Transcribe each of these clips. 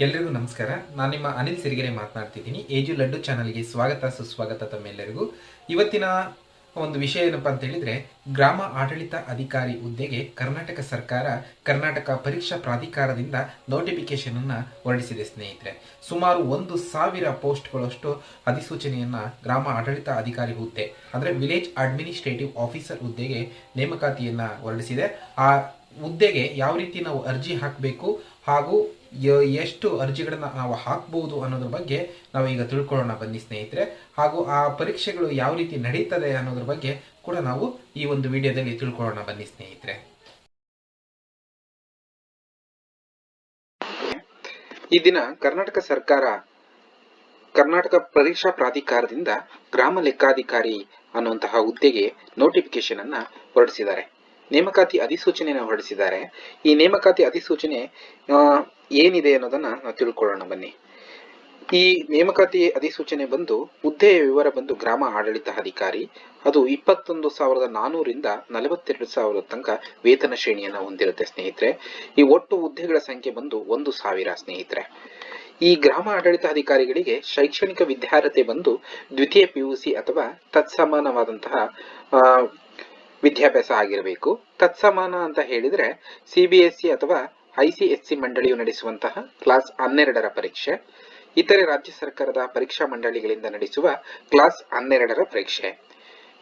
ಎಲ್ರಿಗೂ ನಮಸ್ಕಾರ. ನಾನು ನಿಮ್ಮ ಅನಿಲ್ ಸಿರಿಗೆರೆ ಮಾತನಾಡ್ತಿದ್ದೀನಿ. ಏಜು ಲಡ್ಡು ಚಾನಲ್ಗೆ ಸ್ವಾಗತ, ಸುಸ್ವಾಗತ ತಮ್ಮೆಲ್ಲರಿಗೂ. ಇವತ್ತಿನ ಒಂದು ವಿಷಯ ಏನಪ್ಪಾ ಅಂತ ಹೇಳಿದ್ರೆ, ಗ್ರಾಮ ಆಡಳಿತ ಅಧಿಕಾರಿ ಹುದ್ದೆಗೆ ಕರ್ನಾಟಕ ಸರ್ಕಾರ ಕರ್ನಾಟಕ ಪರೀಕ್ಷಾ ಪ್ರಾಧಿಕಾರದಿಂದ ನೋಟಿಫಿಕೇಶನ್ ಅನ್ನ ಹೊರಡಿಸಿದೆ ಸ್ನೇಹಿತರೆ. ಸುಮಾರು ಒಂದು ಸಾವಿರ ಪೋಸ್ಟ್ಗಳಷ್ಟು ಅಧಿಸೂಚನೆಯನ್ನ ಗ್ರಾಮ ಆಡಳಿತ ಅಧಿಕಾರಿ ಹುದ್ದೆ, ಅಂದ್ರೆ ವಿಲೇಜ್ ಅಡ್ಮಿನಿಸ್ಟ್ರೇಟಿವ್ ಆಫೀಸರ್ ಹುದ್ದೆಗೆ ನೇಮಕಾತಿಯನ್ನ ಹೊರಡಿಸಿದೆ. ಆ ಹುದ್ದೆಗೆ ಯಾವ ರೀತಿ ನಾವು ಅರ್ಜಿ ಹಾಕಬೇಕು ಹಾಗೂ ಎಷ್ಟು ಅರ್ಜಿಗಳನ್ನ ನಾವು ಹಾಕಬಹುದು ಅನ್ನೋದ್ರ ಬಗ್ಗೆ ನಾವು ಈಗ ತಿಳ್ಕೊಳ್ಳೋಣ ಬನ್ನಿ ಸ್ನೇಹಿತರೆ. ಹಾಗೂ ಆ ಪರೀಕ್ಷೆಗಳು ಯಾವ ರೀತಿ ನಡೀತದೆ ಅನ್ನೋದ್ರ ಬಗ್ಗೆ ಕೂಡ ನಾವು ಈ ಒಂದು ವಿಡಿಯೋದಲ್ಲಿ ತಿಳ್ಕೊಳ್ಳೋಣ ಬನ್ನಿ ಸ್ನೇಹಿತರೆ. ಈ ದಿನ ಕರ್ನಾಟಕ ಸರ್ಕಾರ ಕರ್ನಾಟಕ ಪರೀಕ್ಷಾ ಪ್ರಾಧಿಕಾರದಿಂದ ಗ್ರಾಮ ಲೆಕ್ಕಾಧಿಕಾರಿ ಅನ್ನುವಂತಹ ಹುದ್ದೆಗೆ ನೋಟಿಫಿಕೇಶನ್ ಅನ್ನ ಹೊರಡಿಸಿದ್ದಾರೆ. ನೇಮಕಾತಿ ಅಧಿಸೂಚನೆಯನ್ನು ಹೊರಡಿಸಿದ್ದಾರೆ. ಈ ನೇಮಕಾತಿ ಅಧಿಸೂಚನೆ ಏನಿದೆ ಅನ್ನೋದನ್ನ ನಾವು ತಿಳ್ಕೊಳ್ಳೋಣ ಬನ್ನಿ. ಈ ನೇಮಕಾತಿ ಅಧಿಸೂಚನೆ ಬಂದು ಹುದ್ದೆಯ ವಿವರ ಬಂದು ಗ್ರಾಮ ಆಡಳಿತ ಅಧಿಕಾರಿ ಅದು ಇಪ್ಪತ್ತೊಂದು ಸಾವಿರದ ನಾನೂರಿಂದ ನಲವತ್ತೆರಡು ಸಾವಿರದ ತನಕ ವೇತನ ಶ್ರೇಣಿಯನ್ನ ಹೊಂದಿರುತ್ತೆ ಸ್ನೇಹಿತರೆ. ಈ ಒಟ್ಟು ಹುದ್ದೆಗಳ ಸಂಖ್ಯೆ ಬಂದು ಒಂದು ಸಾವಿರ ಸ್ನೇಹಿತರೆ. ಈ ಗ್ರಾಮ ಆಡಳಿತ ಅಧಿಕಾರಿಗಳಿಗೆ ಶೈಕ್ಷಣಿಕ ವಿದ್ಯಾರ್ಹತೆ ಬಂದು ದ್ವಿತೀಯ ಪಿಯುಸಿ ಅಥವಾ ತತ್ಸಮಾನವಾದಂತಹ ವಿದ್ಯಾಭ್ಯಾಸ ಆಗಿರಬೇಕು. ತತ್ಸಮಾನ ಅಂತ ಹೇಳಿದ್ರೆ ಸಿಬಿಎಸ್ಇ ಅಥವಾ ಐಸಿಎಸ್ಸಿ ಮಂಡಳಿಯು ನಡೆಸುವಂತಹ ಕ್ಲಾಸ್ ಹನ್ನೆರಡರ ಪರೀಕ್ಷೆ, ಇತರೆ ರಾಜ್ಯ ಸರ್ಕಾರದ ಪರೀಕ್ಷಾ ಮಂಡಳಿಗಳಿಂದ ನಡೆಸುವ ಕ್ಲಾಸ್ ಹನ್ನೆರಡರ ಪರೀಕ್ಷೆ.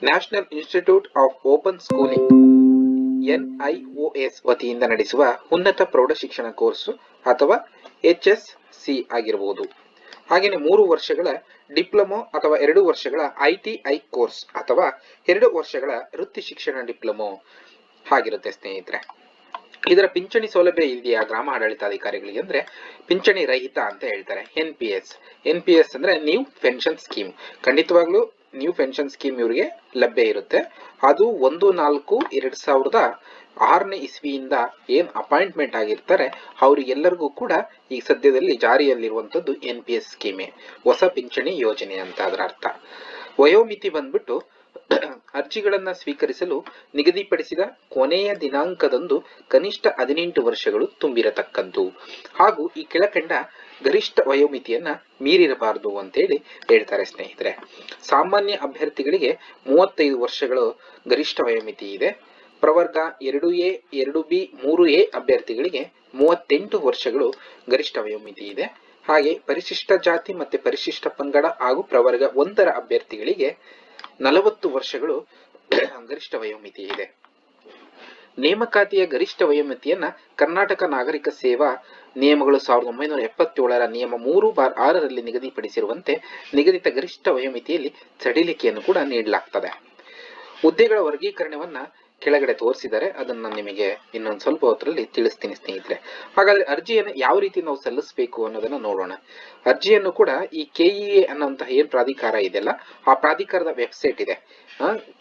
National institute of open schooling, NIOS ವತಿಯಿಂದ ನಡೆಸುವ ಉನ್ನತ ಪ್ರೌಢಶಿಕ್ಷಣ ಕೋರ್ಸ್ ಅಥವಾ ಎಚ್ ಎಸ್ ಸಿ ಆಗಿರಬಹುದು ಹಾಗೆಯೇ ಮೂರು ವರ್ಷಗಳ ಡಿಪ್ಲೊಮೊ ಅಥವಾ ಎರಡು ವರ್ಷಗಳ ಐಟಿಐ ಕೋರ್ಸ್ ಅಥವಾ ಎರಡು ವರ್ಷಗಳ ವೃತ್ತಿ ಶಿಕ್ಷಣ ಡಿಪ್ಲೊಮೊ. ಆಗಿರುತ್ತೆ ಸ್ನೇಹಿತರೆ. ಇದರ ಪಿಂಚಣಿ ಸೌಲಭ್ಯ ಇದೆಯಾ ಗ್ರಾಮ ಆಡಳಿತಾಧಿಕಾರಿಗಳಿಗೆ ಅಂದ್ರೆ ಪಿಂಚಣಿ ರಹಿತ ಅಂತ ಹೇಳ್ತಾರೆ N P S N P S ಅಂದ್ರೆ ನ್ಯೂ ಪೆನ್ಷನ್ ಸ್ಕೀಮ್ ಖಂಡಿತವಾಗ್ಲೂ ನ್ಯೂ ಪೆನ್ಷನ್ ಸ್ಕೀಮ್ ಇವರಿಗೆ ಲಭ್ಯ ಇರುತ್ತೆ. ಅದು ಒಂದು ನಾಲ್ಕು ಎರಡ್ ಸಾವಿರದ ಆರನೇ ಇಸ್ವಿಯಿಂದ ಏನ್ ಅಪಾಯಿಂಟ್ಮೆಂಟ್ ಆಗಿರ್ತಾರೆ, ಅವ್ರಿಗೆಲ್ಲರಿಗೂ ಕೂಡ ಈ ಸದ್ಯದಲ್ಲಿ ಜಾರಿಯಲ್ಲಿರುವಂತದ್ದು ಎನ್ ಪಿ ಎಸ್ ಸ್ಕೀಮೆ ಹೊಸ ಪಿಂಚಣಿ ಯೋಜನೆ ಅಂತ ಅದರ ಅರ್ಥ. ವಯೋಮಿತಿ ಬಂದ್ಬಿಟ್ಟು ಅರ್ಜಿಗಳನ್ನ ಸ್ವೀಕರಿಸಲು ನಿಗದಿಪಡಿಸಿದ ಕೊನೆಯ ದಿನಾಂಕದಂದು ಕನಿಷ್ಠ ಹದಿನೆಂಟು ವರ್ಷಗಳು ತುಂಬಿರತಕ್ಕದ್ದು ಹಾಗೂ ಈ ಕೆಳಕಂಡ ಗರಿಷ್ಠ ವಯೋಮಿತಿಯನ್ನ ಮೀರಿರಬಾರದು ಅಂತೇಳಿ ಹೇಳ್ತಾರೆ ಸ್ನೇಹಿತರೆ. ಸಾಮಾನ್ಯ ಅಭ್ಯರ್ಥಿಗಳಿಗೆ ಮೂವತ್ತೈದು ವರ್ಷಗಳು ಗರಿಷ್ಠ ವಯೋಮಿತಿ ಇದೆ. ಪ್ರವರ್ಗ ಎರಡು ಎ, ಎರಡು ಬಿ, ಮೂರು ಎ ಅಭ್ಯರ್ಥಿಗಳಿಗೆ ಮೂವತ್ತೆಂಟು ವರ್ಷಗಳು ಗರಿಷ್ಠ ವಯೋಮಿತಿ ಇದೆ. ಹಾಗೆ ಪರಿಶಿಷ್ಟ ಜಾತಿ ಮತ್ತೆ ಪರಿಶಿಷ್ಟ ಪಂಗಡ ಹಾಗೂ ಪ್ರವರ್ಗ ಒಂದರ ಅಭ್ಯರ್ಥಿಗಳಿಗೆ ನಲವತ್ತು ವರ್ಷಗಳು ಗರಿಷ್ಠ ವಯೋಮಿತಿ ಇದೆ. ನೇಮಕಾತಿಯ ಗರಿಷ್ಠ ವಯೋಮಿತಿಯನ್ನ ಕರ್ನಾಟಕ ನಾಗರಿಕ ಸೇವಾ ನಿಯಮಗಳು ಸಾವಿರದ ಒಂಬೈನೂರ ಎಪ್ಪತ್ತೇಳರ ನಿಯಮ ಮೂರು ಬಾರ್ ಆರರಲ್ಲಿ ನಿಗದಿಪಡಿಸಿರುವಂತೆ ನಿಗದಿತ ಗರಿಷ್ಠ ವಯೋಮಿತಿಯಲ್ಲಿ ಸಡಿಲಿಕೆಯನ್ನು ಕೂಡ ನೀಡಲಾಗ್ತದೆ. ಹುದ್ದೆಗಳ ವರ್ಗೀಕರಣವನ್ನ ಕೆಳಗಡೆ ತೋರಿಸಿದರೆ ಅದನ್ನ ನಿಮಗೆ ಇನ್ನೊಂದು ಸ್ವಲ್ಪ ಹೊತ್ತರಲ್ಲಿ ತಿಳಿಸ್ತೀನಿ ಸ್ನೇಹಿತರೆ. ಹಾಗಾದ್ರೆ ಅರ್ಜಿಯನ್ನು ಯಾವ ರೀತಿ ನಾವು ಸಲ್ಲಿಸಬೇಕು ಅನ್ನೋದನ್ನ ನೋಡೋಣ. ಅರ್ಜಿಯನ್ನು ಕೂಡ ಈ ಕೆಎ ಅನ್ನೋಂತಹ ಏನ್ ಪ್ರಾಧಿಕಾರ ಇದೆಯಲ್ಲ, ಆ ಪ್ರಾಧಿಕಾರದ ವೆಬ್ಸೈಟ್ ಇದೆ.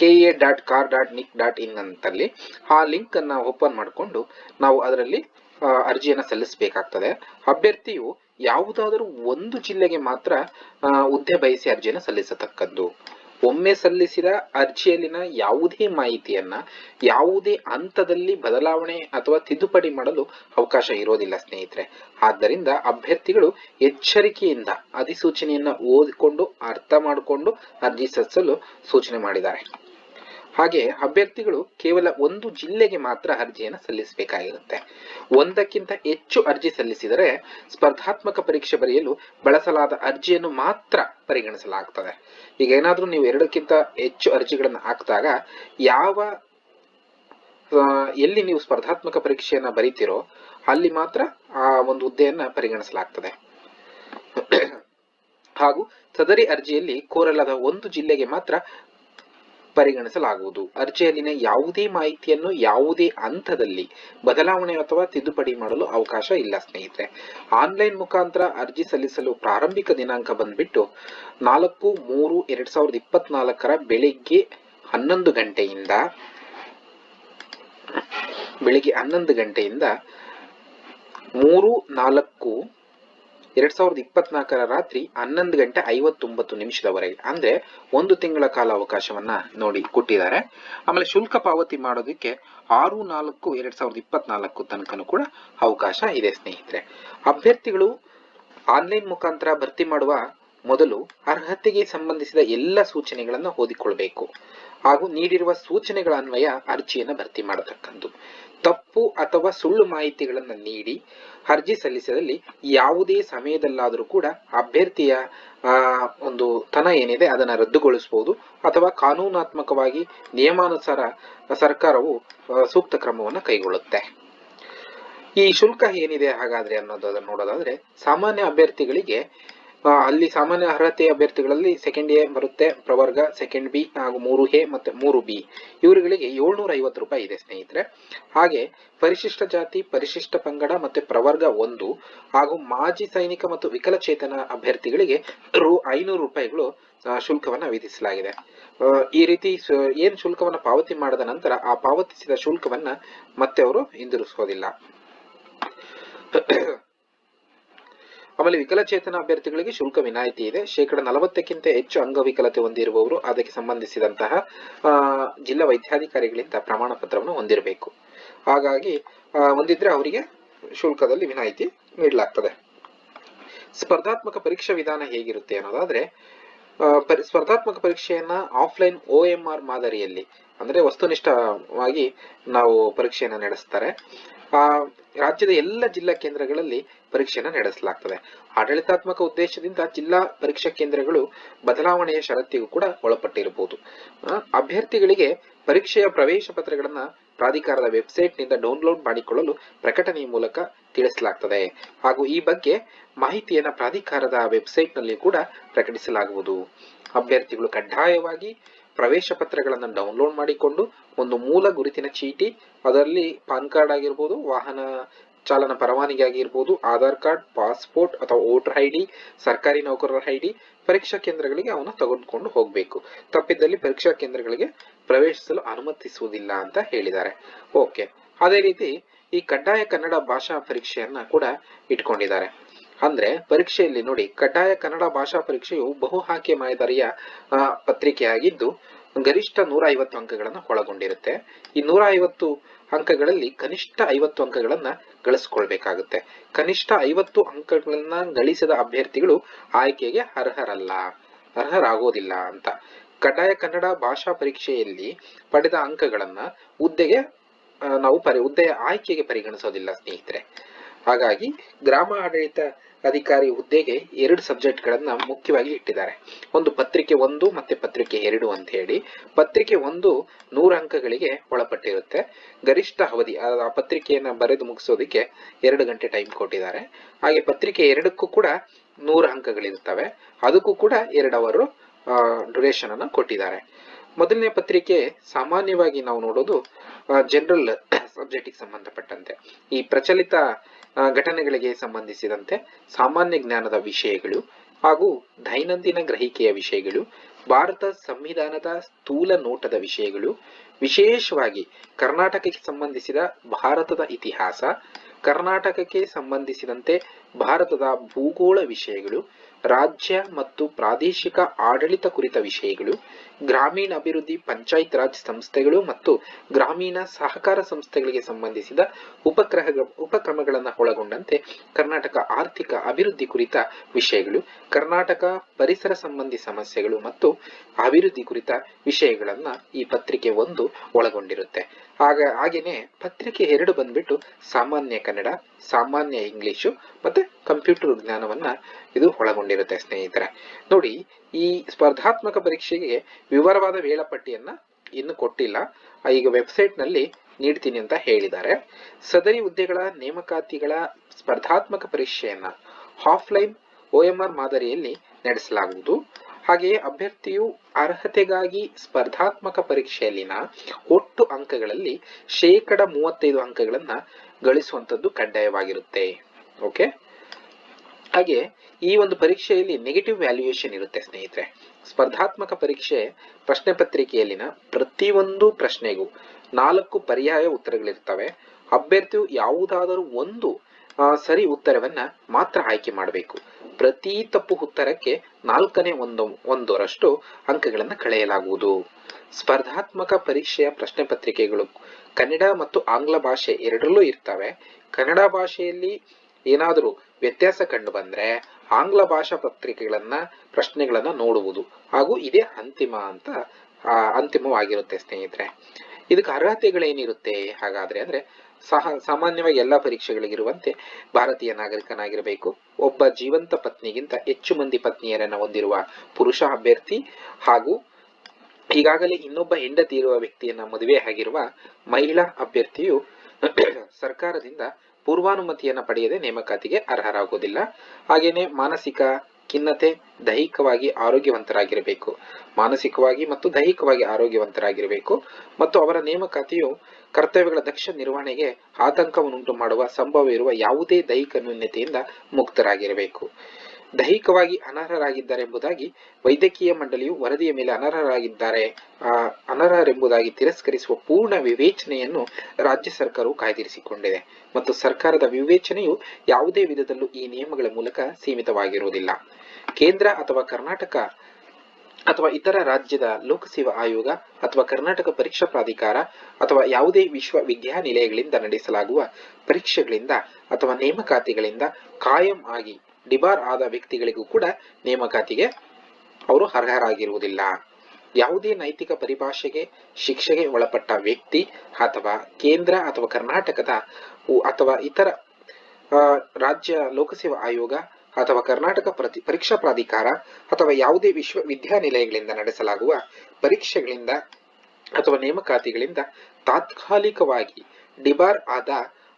KEA dot kar dot nic dot in ಅಂತಲ್ಲಿ ಆ ಲಿಂಕ್ ಅನ್ನ ಓಪನ್ ಮಾಡಿಕೊಂಡು ನಾವು ಅದರಲ್ಲಿ ಅರ್ಜಿಯನ್ನು ಸಲ್ಲಿಸಬೇಕಾಗ್ತದೆ. ಅಭ್ಯರ್ಥಿಯು ಯಾವುದಾದರೂ ಒಂದು ಜಿಲ್ಲೆಗೆ ಮಾತ್ರ ಹುದ್ದೆ ಬಯಸಿ ಅರ್ಜಿಯನ್ನು ಸಲ್ಲಿಸತಕ್ಕದ್ದು. ಒಮ್ಮೆ ಸಲ್ಲಿಸಿದ ಅರ್ಜಿಯಲ್ಲಿನ ಯಾವುದೇ ಮಾಹಿತಿಯನ್ನ, ಯಾವುದೇ ಹಂತದಲ್ಲಿ ಬದಲಾವಣೆ ಅಥವಾ ತಿದ್ದುಪಡಿ ಮಾಡಲು ಅವಕಾಶ ಇರೋದಿಲ್ಲ ಸ್ನೇಹಿತರೆ. ಆದ್ದರಿಂದ ಅಭ್ಯರ್ಥಿಗಳು ಎಚ್ಚರಿಕೆಯಿಂದ ಅಧಿಸೂಚನೆಯನ್ನ ಓದಿಕೊಂಡು, ಅರ್ಥ ಮಾಡಿಕೊಂಡು ಅರ್ಜಿ ಸಲ್ಲಿಸಲು ಸೂಚನೆ ಮಾಡಿದ್ದಾರೆ. ಹಾಗೆ ಅಭ್ಯರ್ಥಿಗಳು ಕೇವಲ ಒಂದು ಜಿಲ್ಲೆಗೆ ಮಾತ್ರ ಅರ್ಜಿಯನ್ನು ಸಲ್ಲಿಸಬೇಕಾಗಿರುತ್ತೆ. ಒಂದಕ್ಕಿಂತ ಹೆಚ್ಚು ಅರ್ಜಿ ಸಲ್ಲಿಸಿದರೆ ಸ್ಪರ್ಧಾತ್ಮಕ ಪರೀಕ್ಷೆ ಬರೆಯಲು ಬಳಸಲಾದ ಅರ್ಜಿಯನ್ನು ಮಾತ್ರ ಪರಿಗಣಿಸಲಾಗ್ತದೆ. ಈಗ ಏನಾದರೂ ನೀವು ಎರಡಕ್ಕಿಂತ ಹೆಚ್ಚು ಅರ್ಜಿಗಳನ್ನು ಹಾಕಿದಾಗ ಯಾವ ಎಲ್ಲಿ ನೀವು ಸ್ಪರ್ಧಾತ್ಮಕ ಪರೀಕ್ಷೆಯನ್ನ ಬರೀತಿರೋ ಅಲ್ಲಿ ಮಾತ್ರ ಆ ಒಂದು ಹುದ್ದೆಯನ್ನ ಪರಿಗಣಿಸಲಾಗ್ತದೆ. ಹಾಗೂ ಸದರಿ ಅರ್ಜಿಯಲ್ಲಿ ಕೋರಲಾದ ಒಂದು ಜಿಲ್ಲೆಗೆ ಮಾತ್ರ ಪರಿಗಣಿಸಲಾಗುವುದು. ಅರ್ಜಿಯಲ್ಲಿನ ಯಾವುದೇ ಮಾಹಿತಿಯನ್ನು ಯಾವುದೇ ಹಂತದಲ್ಲಿ ಬದಲಾವಣೆ ಅಥವಾ ತಿದ್ದುಪಡಿ ಮಾಡಲು ಅವಕಾಶ ಇಲ್ಲ, ಸ್ನೇಹಿತರೆ. ಆನ್ಲೈನ್ ಮುಖಾಂತರ ಅರ್ಜಿ ಸಲ್ಲಿಸಲು ಪ್ರಾರಂಭಿಕ ದಿನಾಂಕ ಬಂದ್ಬಿಟ್ಟು ನಾಲ್ಕು, ಮೂರು, ಎರಡ್ ಸಾವಿರದ ಇಪ್ಪತ್ನಾಲ್ಕರ ಬೆಳಿಗ್ಗೆ ಹನ್ನೊಂದು ಗಂಟೆಯಿಂದ, ಬೆಳಿಗ್ಗೆ ಹನ್ನೊಂದು ಗಂಟೆಯಿಂದ ಮೂರು, ನಾಲ್ಕು ಎರಡ್ ಸಾವಿರದ ಇಪ್ಪತ್ನಾಲ್ಕರ ರಾತ್ರಿ ಹನ್ನೊಂದು ಗಂಟೆ ಐವತ್ತೊಂಬತ್ತು ನಿಮಿಷದವರೆಗೆ ಅಂದ್ರೆ ಒಂದು ತಿಂಗಳ ಕಾಲ ಅವಕಾಶವನ್ನ ನೋಡಿ ಕೊಟ್ಟಿದ್ದಾರೆ. ಆಮೇಲೆ ಶುಲ್ಕ ಪಾವತಿ ಮಾಡೋದಕ್ಕೆ ಆರು ನಾಲ್ಕು ಎರಡ್ ಸಾವಿರದ ಇಪ್ಪತ್ನಾಲ್ಕು ತನಕನೂ ಕೂಡ ಅವಕಾಶ ಇದೆ, ಸ್ನೇಹಿತರೆ. ಅಭ್ಯರ್ಥಿಗಳು ಆನ್ಲೈನ್ ಮುಖಾಂತರ ಭರ್ತಿ ಮಾಡುವ ಮೊದಲು ಅರ್ಹತೆಗೆ ಸಂಬಂಧಿಸಿದ ಎಲ್ಲ ಸೂಚನೆಗಳನ್ನು ಓದಿಕೊಳ್ಬೇಕು ಹಾಗೂ ನೀಡಿರುವ ಸೂಚನೆಗಳ ಅನ್ವಯ ಅರ್ಜಿಯನ್ನು ಭರ್ತಿ ಮಾಡತಕ್ಕದ್ದು ತಪ್ಪು ಅಥವಾ ಸುಳ್ಳು ಮಾಹಿತಿಗಳನ್ನು ನೀಡಿ ಅರ್ಜಿ ಸಲ್ಲಿಸಿದಲ್ಲಿ ಯಾವುದೇ ಸಮಯದಲ್ಲಾದರೂ ಕೂಡ ಅಭ್ಯರ್ಥಿಯ ಒಂದು ತನ ಏನಿದೆ ಅದನ್ನು ರದ್ದುಗೊಳಿಸಬಹುದು ಅಥವಾ ಕಾನೂನಾತ್ಮಕವಾಗಿ ನಿಯಮಾನುಸಾರ ಸರ್ಕಾರವು ಸೂಕ್ತ ಕ್ರಮವನ್ನು ಕೈಗೊಳ್ಳುತ್ತೆ. ಈ ಶುಲ್ಕ ಏನಿದೆ ಹಾಗಾದ್ರೆ ಅನ್ನೋದನ್ನು ನೋಡೋದಾದ್ರೆ ಸಾಮಾನ್ಯ ಅಭ್ಯರ್ಥಿಗಳಿಗೆ ಅಲ್ಲಿ ಸಾಮಾನ್ಯ ಅರ್ಹತೆ ಅಭ್ಯರ್ಥಿಗಳಲ್ಲಿ ಸೆಕೆಂಡ್ ಎ ಬರುತ್ತೆ. ಪ್ರವರ್ಗ ಸೆಕೆಂಡ್ ಬಿ ಹಾಗೂ ಮೂರು ಎ ಮತ್ತೆ ಮೂರು ಬಿ ಇವರುಗಳಿಗೆ ಏಳ್ನೂರ ಐವತ್ತು ರೂಪಾಯಿ ಇದೆ ಸ್ನೇಹಿತರೆ. ಹಾಗೆ ಪರಿಶಿಷ್ಟ ಜಾತಿ, ಪರಿಶಿಷ್ಟ ಪಂಗಡ ಮತ್ತೆ ಪ್ರವರ್ಗ ಒಂದು ಹಾಗೂ ಮಾಜಿ ಸೈನಿಕ ಮತ್ತು ವಿಕಲಚೇತನ ಅಭ್ಯರ್ಥಿಗಳಿಗೆ ರು ಐನೂರು ರೂಪಾಯಿಗಳು ಶುಲ್ಕವನ್ನು ವಿಧಿಸಲಾಗಿದೆ. ಈ ರೀತಿ ಏನು ಶುಲ್ಕವನ್ನ ಪಾವತಿ ಮಾಡಿದ ನಂತರ ಆ ಪಾವತಿಸಿದ ಶುಲ್ಕವನ್ನ ಮತ್ತೆ ಅವರು ಹಿಂದಿರುಗಿಸೋದಿಲ್ಲ. ಆಮೇಲೆ ವಿಕಲಚೇತನ ಅಭ್ಯರ್ಥಿಗಳಿಗೆ ಶುಲ್ಕ ವಿನಾಯಿತಿ ಇದೆ. ಶೇಕಡ ನಲವತ್ತಕ್ಕಿಂತ ಹೆಚ್ಚು ಅಂಗವಿಕಲತೆ ಹೊಂದಿರುವವರು ಅದಕ್ಕೆ ಸಂಬಂಧಿಸಿದಂತಹ ಜಿಲ್ಲಾ ವೈದ್ಯಾಧಿಕಾರಿಗಳಿಂದ ಪ್ರಮಾಣ ಪತ್ರವನ್ನು ಹೊಂದಿರಬೇಕು. ಹಾಗಾಗಿ ಹೊಂದಿದ್ರೆ ಅವರಿಗೆ ಶುಲ್ಕದಲ್ಲಿ ವಿನಾಯಿತಿ ನೀಡಲಾಗ್ತದೆ. ಸ್ಪರ್ಧಾತ್ಮಕ ಪರೀಕ್ಷಾ ವಿಧಾನ ಹೇಗಿರುತ್ತೆ ಅನ್ನೋದಾದ್ರೆ ಸ್ಪರ್ಧಾತ್ಮಕ ಪರೀಕ್ಷೆಯನ್ನ ಆಫ್ಲೈನ್ ಒ ಎಂ ಮಾದರಿಯಲ್ಲಿ, ಅಂದ್ರೆ ವಸ್ತುನಿಷ್ಠವಾಗಿ ನಾವು ಪರೀಕ್ಷೆಯನ್ನ ನಡೆಸ್ತಾರೆ. ರಾಜ್ಯದ ಎಲ್ಲ ಜಿಲ್ಲಾ ಕೇಂದ್ರಗಳಲ್ಲಿ ಪರೀಕ್ಷೆಯನ್ನ ನಡೆಸಲಾಗ್ತದೆ. ಆಡಳಿತಾತ್ಮಕ ಉದ್ದೇಶದಿಂದ ಜಿಲ್ಲಾ ಪರೀಕ್ಷಾ ಕೇಂದ್ರಗಳು ಬದಲಾವಣೆಯ ಷರತ್ತಿಗೂ ಕೂಡ ಒಳಪಟ್ಟಿರಬಹುದು. ಆ, ಅಭ್ಯರ್ಥಿಗಳಿಗೆ ಪರೀಕ್ಷೆಯ ಪ್ರವೇಶ ಪತ್ರಗಳನ್ನ ಪ್ರಾಧಿಕಾರದ ವೆಬ್ಸೈಟ್ನಿಂದ ಡೌನ್ಲೋಡ್ ಮಾಡಿಕೊಳ್ಳಲು ಪ್ರಕಟಣೆಯ ಮೂಲಕ ತಿಳಿಸಲಾಗ್ತದೆ. ಹಾಗೂ ಈ ಬಗ್ಗೆ ಮಾಹಿತಿಯನ್ನ ಪ್ರಾಧಿಕಾರದ ವೆಬ್ಸೈಟ್ನಲ್ಲಿ ಕೂಡ ಪ್ರಕಟಿಸಲಾಗುವುದು. ಅಭ್ಯರ್ಥಿಗಳು ಕಡ್ಡಾಯವಾಗಿ ಪ್ರವೇಶ ಪತ್ರಗಳನ್ನು ಡೌನ್ಲೋಡ್ ಮಾಡಿಕೊಂಡು ಒಂದು ಮೂಲ ಗುರುತಿನ ಚೀಟಿ, ಅದರಲ್ಲಿ ಪಾನ್ ಕಾರ್ಡ್ ಆಗಿರ್ಬೋದು, ವಾಹನ ಚಾಲನ ಪರವಾನಗಿ ಆಗಿರ್ಬೋದು, ಆಧಾರ್ ಕಾರ್ಡ್, ಪಾಸ್ಪೋರ್ಟ್ ಅಥವಾ ವೋಟರ್ ಐ ಡಿ ಸರ್ಕಾರಿ ನೌಕರರ ಐ ಡಿ ಪರೀಕ್ಷಾ ಕೇಂದ್ರಗಳಿಗೆ ಅವನ್ನ ತಗೊಂಡ್ಕೊಂಡು ಹೋಗಬೇಕು. ತಪ್ಪಿದ್ದಲ್ಲಿ ಪರೀಕ್ಷಾ ಕೇಂದ್ರಗಳಿಗೆ ಪ್ರವೇಶಿಸಲು ಅನುಮತಿಸುವುದಿಲ್ಲ ಅಂತ ಹೇಳಿದ್ದಾರೆ. ಓಕೆ ಅದೇ ರೀತಿ ಈ ಕಡ್ಡಾಯ ಕನ್ನಡ ಭಾಷಾ ಪರೀಕ್ಷೆಯನ್ನ ಕೂಡ ಇಟ್ಕೊಂಡಿದ್ದಾರೆ. ಅಂದ್ರೆ ಪರೀಕ್ಷೆಯಲ್ಲಿ ನೋಡಿ, ಕಡ್ಡಾಯ ಕನ್ನಡ ಭಾಷಾ ಪರೀಕ್ಷೆಯು ಬಹು ಆಯ್ಕೆ ಮಾದರಿಯ ಪತ್ರಿಕೆ ಪತ್ರಿಕೆಯಾಗಿದ್ದು, ಗರಿಷ್ಠ ನೂರ ಐವತ್ತು ಅಂಕಗಳನ್ನು ಒಳಗೊಂಡಿರುತ್ತೆ. ಈ ನೂರ ಐವತ್ತು ಅಂಕಗಳಲ್ಲಿ ಕನಿಷ್ಠ ಐವತ್ತು ಅಂಕಗಳನ್ನ ಗಳಿಸ್ಕೊಳ್ಬೇಕಾಗುತ್ತೆ. ಕನಿಷ್ಠ ಐವತ್ತು ಅಂಕಗಳನ್ನ ಗಳಿಸಿದ ಅಭ್ಯರ್ಥಿಗಳು ಆಯ್ಕೆಗೆ ಅರ್ಹರಲ್ಲ, ಅರ್ಹರಾಗೋದಿಲ್ಲ ಅಂತ. ಕಡ್ಡಾಯ ಕನ್ನಡ ಭಾಷಾ ಪರೀಕ್ಷೆಯಲ್ಲಿ ಪಡೆದ ಅಂಕಗಳನ್ನ ಹುದ್ದೆಗೆ ನಾವು ಪರಿ, ಹುದ್ದೆಯ ಆಯ್ಕೆಗೆ ಪರಿಗಣಿಸೋದಿಲ್ಲ ಸ್ನೇಹಿತರೆ. ಹಾಗಾಗಿ ಗ್ರಾಮ ಆಡಳಿತ ಅಧಿಕಾರಿ ಹುದ್ದೆಗೆ ಎರಡು ಸಬ್ಜೆಕ್ಟ್ಗಳನ್ನು ಮುಖ್ಯವಾಗಿ ಇಟ್ಟಿದ್ದಾರೆ. ಒಂದು ಪತ್ರಿಕೆ ಒಂದು ಮತ್ತೆ ಪತ್ರಿಕೆ ಎರಡು ಅಂತ ಹೇಳಿ. ಪತ್ರಿಕೆ ಒಂದು ನೂರು ಅಂಕಗಳಿಗೆ ಒಳಪಟ್ಟಿರುತ್ತೆ. ಗರಿಷ್ಠ ಅವಧಿ ಆ ಪತ್ರಿಕೆಯನ್ನ ಬರೆದು ಮುಗಿಸೋದಕ್ಕೆ ಎರಡು ಗಂಟೆ ಟೈಮ್ ಕೊಟ್ಟಿದ್ದಾರೆ. ಹಾಗೆ ಪತ್ರಿಕೆ ಎರಡಕ್ಕೂ ಕೂಡ ನೂರು ಅಂಕಗಳಿರ್ತವೆ ಅದಕ್ಕೂ ಕೂಡ ಎರಡು ಅವರು ಡ್ಯುರೇಷನ್ ಅನ್ನು ಕೊಟ್ಟಿದ್ದಾರೆ. ಮೊದಲನೇ ಪತ್ರಿಕೆ ಸಾಮಾನ್ಯವಾಗಿ ನಾವು ನೋಡೋದು ಜನರಲ್ ಸಬ್ಜೆಕ್ಟಿಗೆ ಸಂಬಂಧಪಟ್ಟಂತೆ. ಈ ಪ್ರಚಲಿತ ಘಟನೆಗಳಿಗೆ ಸಂಬಂಧಿಸಿದಂತೆ ಸಾಮಾನ್ಯ ಜ್ಞಾನದ ವಿಷಯಗಳು ಹಾಗೂ ದೈನಂದಿನ ಗ್ರಹಿಕೆಯ ವಿಷಯಗಳು, ಭಾರತ ಸಂವಿಧಾನದ ಸ್ಥೂಲ ನೋಟದ ವಿಷಯಗಳು, ವಿಶೇಷವಾಗಿ ಕರ್ನಾಟಕಕ್ಕೆ ಸಂಬಂಧಿಸಿದ ಭಾರತದ ಇತಿಹಾಸ, ಕರ್ನಾಟಕಕ್ಕೆ ಸಂಬಂಧಿಸಿದಂತೆ ಭಾರತದ ಭೂಗೋಳ ವಿಷಯಗಳು, ರಾಜ್ಯ ಮತ್ತು ಪ್ರಾದೇಶಿಕ ಆಡಳಿತ ಕುರಿತ ವಿಷಯಗಳು, ಗ್ರಾಮೀಣ ಅಭಿವೃದ್ಧಿ ಪಂಚಾಯತ್ ರಾಜ್ ಸಂಸ್ಥೆಗಳು ಮತ್ತು ಗ್ರಾಮೀಣ ಸಹಕಾರ ಸಂಸ್ಥೆಗಳಿಗೆ ಸಂಬಂಧಿಸಿದ ಉಪಗ್ರಹ, ಉಪಕ್ರಮಗಳನ್ನು ಒಳಗೊಂಡಂತೆ ಕರ್ನಾಟಕ ಆರ್ಥಿಕ ಅಭಿವೃದ್ಧಿ ಕುರಿತ ವಿಷಯಗಳು, ಕರ್ನಾಟಕ ಪರಿಸರ ಸಂಬಂಧಿ ಸಮಸ್ಯೆಗಳು ಮತ್ತು ಅಭಿವೃದ್ಧಿ ಕುರಿತ ವಿಷಯಗಳನ್ನ ಈ ಪತ್ರಿಕೆ ಒಂದು ಒಳಗೊಂಡಿರುತ್ತೆ. ಆಗ, ಹಾಗೇನೆ ಪತ್ರಿಕೆ ಎರಡು ಬಂದ್ಬಿಟ್ಟು ಸಾಮಾನ್ಯ ಕನ್ನಡ, ಸಾಮಾನ್ಯ ಇಂಗ್ಲಿಶು ಮತ್ತೆ ಕಂಪ್ಯೂಟರ್ ಜ್ಞಾನವನ್ನ ಇದು ಒಳಗೊಂಡಿರುತ್ತೆ, ಸ್ನೇಹಿತರೆ. ನೋಡಿ, ಈ ಸ್ಪರ್ಧಾತ್ಮಕ ಪರೀಕ್ಷೆಗೆ ವಿವರವಾದ ವೇಳಾಪಟ್ಟಿಯನ್ನ ಇನ್ನು ಕೊಟ್ಟಿಲ್ಲ. ಈಗ ವೆಬ್ಸೈಟ್ನಲ್ಲಿ ನೀಡ್ತೀನಿ ಅಂತ ಹೇಳಿದ್ದಾರೆ. ಸದರಿ ಹುದ್ದೆಗಳ ನೇಮಕಾತಿಗಳ ಸ್ಪರ್ಧಾತ್ಮಕ ಪರೀಕ್ಷೆಯನ್ನ ಆಫ್ಲೈನ್ ಓಎಂಆರ್ ಮಾದರಿಯಲ್ಲಿ ನಡೆಸಲಾಗುವುದು. ಹಾಗೆಯೇ ಅಭ್ಯರ್ಥಿಯು ಅರ್ಹತೆಗಾಗಿ ಸ್ಪರ್ಧಾತ್ಮಕ ಪರೀಕ್ಷೆಯಲ್ಲಿನ ಒಟ್ಟು ಅಂಕಗಳಲ್ಲಿ ಶೇಕಡ ಮೂವತ್ತೈದು ಅಂಕಗಳನ್ನ ಗಳಿಸುವಂತದ್ದು ಕಡ್ಡಾಯವಾಗಿರುತ್ತೆ. ಓಕೆ? ಹಾಗೆ ಈ ಒಂದು ಪರೀಕ್ಷೆಯಲ್ಲಿ ನೆಗೆಟಿವ್ ವ್ಯಾಲ್ಯೂಯೇಷನ್ ಇರುತ್ತೆ ಸ್ನೇಹಿತರೆ. ಸ್ಪರ್ಧಾತ್ಮಕ ಪರೀಕ್ಷೆ ಪ್ರಶ್ನೆ ಪತ್ರಿಕೆಯಲ್ಲಿನ ಪ್ರತಿಯೊಂದು ಪ್ರಶ್ನೆಗೂ ನಾಲ್ಕು ಪರ್ಯಾಯ ಉತ್ತರಗಳಿರ್ತವೆ. ಅಭ್ಯರ್ಥಿಯು ಯಾವುದಾದರೂ ಒಂದು ಸರಿ ಉತ್ತರವನ್ನ ಮಾತ್ರ ಆಯ್ಕೆ ಮಾಡಬೇಕು. ಪ್ರತಿ ತಪ್ಪು ಉತ್ತರಕ್ಕೆ ನಾಲ್ಕನೇ ಒಂದು, ಒಂದರಷ್ಟು ಅಂಕಗಳನ್ನು ಕಳೆಯಲಾಗುವುದು. ಸ್ಪರ್ಧಾತ್ಮಕ ಪರೀಕ್ಷೆಯ ಪ್ರಶ್ನೆ ಪತ್ರಿಕೆಗಳು ಕನ್ನಡ ಮತ್ತು ಆಂಗ್ಲ ಭಾಷೆ ಎರಡರಲ್ಲೂ ಇರ್ತವೆ. ಕನ್ನಡ ಭಾಷೆಯಲ್ಲಿ ಏನಾದರೂ ವ್ಯತ್ಯಾಸ ಕಂಡು ಬಂದ್ರೆ ಆಂಗ್ಲ ಭಾಷಾ ಪತ್ರಿಕೆಗಳನ್ನ, ಪ್ರಶ್ನೆಗಳನ್ನ ನೋಡುವುದು. ಹಾಗೂ ಇದೇ ಅಂತಿಮ ಅಂತ ಅಂತಿಮವಾಗಿರುತ್ತೆ ಸ್ನೇಹಿತರೆ. ಇದಕ್ಕೆ ಅರ್ಹತೆಗಳೇನಿರುತ್ತೆ? ಹಾಗಾದ್ರೆ ಅಂದ್ರೆ ಸಹ, ಸಾಮಾನ್ಯವಾಗಿ ಎಲ್ಲ ಪರೀಕ್ಷೆಗಳಿಗಿರುವಂತೆ ಭಾರತೀಯ ನಾಗರಿಕನಾಗಿರಬೇಕು. ಒಬ್ಬ ಜೀವಂತ ಪತ್ನಿಗಿಂತ ಹೆಚ್ಚು ಮಂದಿ ಪತ್ನಿಯರನ್ನ ಹೊಂದಿರುವ ಪುರುಷ ಅಭ್ಯರ್ಥಿ ಹಾಗೂ ಈಗಾಗಲೇ ಇನ್ನೊಬ್ಬ ಹೆಂಡತಿ ಇರುವ ವ್ಯಕ್ತಿಯನ್ನ ಮದುವೆ ಆಗಿರುವ ಮಹಿಳಾ ಅಭ್ಯರ್ಥಿಯು ಸರ್ಕಾರದಿಂದ ಪೂರ್ವಾನುಮತಿಯನ್ನ ಪಡೆಯದೆ ನೇಮಕಾತಿಗೆ ಅರ್ಹರಾಗುವುದಿಲ್ಲ. ಹಾಗೇನೆ ಮಾನಸಿಕ ಖಿನ್ನತೆ ದೈಹಿಕವಾಗಿ ಆರೋಗ್ಯವಂತರಾಗಿರಬೇಕು. ಮಾನಸಿಕವಾಗಿ ಮತ್ತು ದೈಹಿಕವಾಗಿ ಆರೋಗ್ಯವಂತರಾಗಿರಬೇಕು. ಮತ್ತು ಅವರ ನೇಮಕಾತಿಯು ಕರ್ತವ್ಯಗಳ ದಕ್ಷ ನಿರ್ವಹಣೆಗೆ ಆತಂಕವನ್ನುಂಟು ಮಾಡುವ ಸಂಭವ ಇರುವ ಯಾವುದೇ ದೈಹಿಕ ನ್ಯೂನ್ಯತೆಯಿಂದ ಮುಕ್ತರಾಗಿರಬೇಕು. ದೈಹಿಕವಾಗಿ ಅನರ್ಹರಾಗಿದ್ದಾರೆ ಎಂಬುದಾಗಿ ವೈದ್ಯಕೀಯ ಮಂಡಳಿಯು ವರದಿಯ ಮೇಲೆ ಅನರ್ಹರಾಗಿದ್ದಾರೆ. ಅನರ್ಹರೆಂಬುದಾಗಿ ತಿರಸ್ಕರಿಸುವ ಪೂರ್ಣ ವಿವೇಚನೆಯನ್ನು ರಾಜ್ಯ ಸರ್ಕಾರವು ಕಾಯ್ದಿರಿಸಿಕೊಂಡಿದೆ. ಮತ್ತು ಸರ್ಕಾರದ ವಿವೇಚನೆಯು ಯಾವುದೇ ವಿಧದಲ್ಲೂ ಈ ನಿಯಮಗಳ ಮೂಲಕ ಸೀಮಿತವಾಗಿರುವುದಿಲ್ಲ. ಕೇಂದ್ರ ಅಥವಾ ಕರ್ನಾಟಕ ಅಥವಾ ಇತರ ರಾಜ್ಯದ ಲೋಕಸೇವಾ ಆಯೋಗ ಅಥವಾ ಕರ್ನಾಟಕ ಪರೀಕ್ಷಾ ಪ್ರಾಧಿಕಾರ ಅಥವಾ ಯಾವುದೇ ವಿಶ್ವವಿದ್ಯಾನಿಲಯಗಳಿಂದ ನಡೆಸಲಾಗುವ ಪರೀಕ್ಷೆಗಳಿಂದ ಅಥವಾ ನೇಮಕಾತಿಗಳಿಂದ ಕಾಯಂ ಆಗಿ ಡಿಬಾರ್ ಆದ ವ್ಯಕ್ತಿಗಳಿಗೂ ಕೂಡ ನೇಮಕಾತಿಗೆ ಅವರು ಅರ್ಹರಾಗಿರುವುದಿಲ್ಲ. ಯಾವುದೇ ನೈತಿಕ ಪರಿಭಾಷೆಗೆ ಶಿಕ್ಷೆಗೆ ಒಳಪಟ್ಟ ವ್ಯಕ್ತಿ ಅಥವಾ ಕೇಂದ್ರ ಅಥವಾ ಕರ್ನಾಟಕದ ಅಥವಾ ಇತರ ರಾಜ್ಯ ಲೋಕಸೇವಾ ಆಯೋಗ ಅಥವಾ ಕರ್ನಾಟಕ ಪ್ರತಿ, ಪರೀಕ್ಷಾ ಪ್ರಾಧಿಕಾರ ಅಥವಾ ಯಾವುದೇ ವಿಶ್ವವಿದ್ಯಾನಿಲಯಗಳಿಂದ ನಡೆಸಲಾಗುವ ಪರೀಕ್ಷೆಗಳಿಂದ ಅಥವಾ ನೇಮಕಾತಿಗಳಿಂದ ತಾತ್ಕಾಲಿಕವಾಗಿ ಡಿಬಾರ್ ಆದ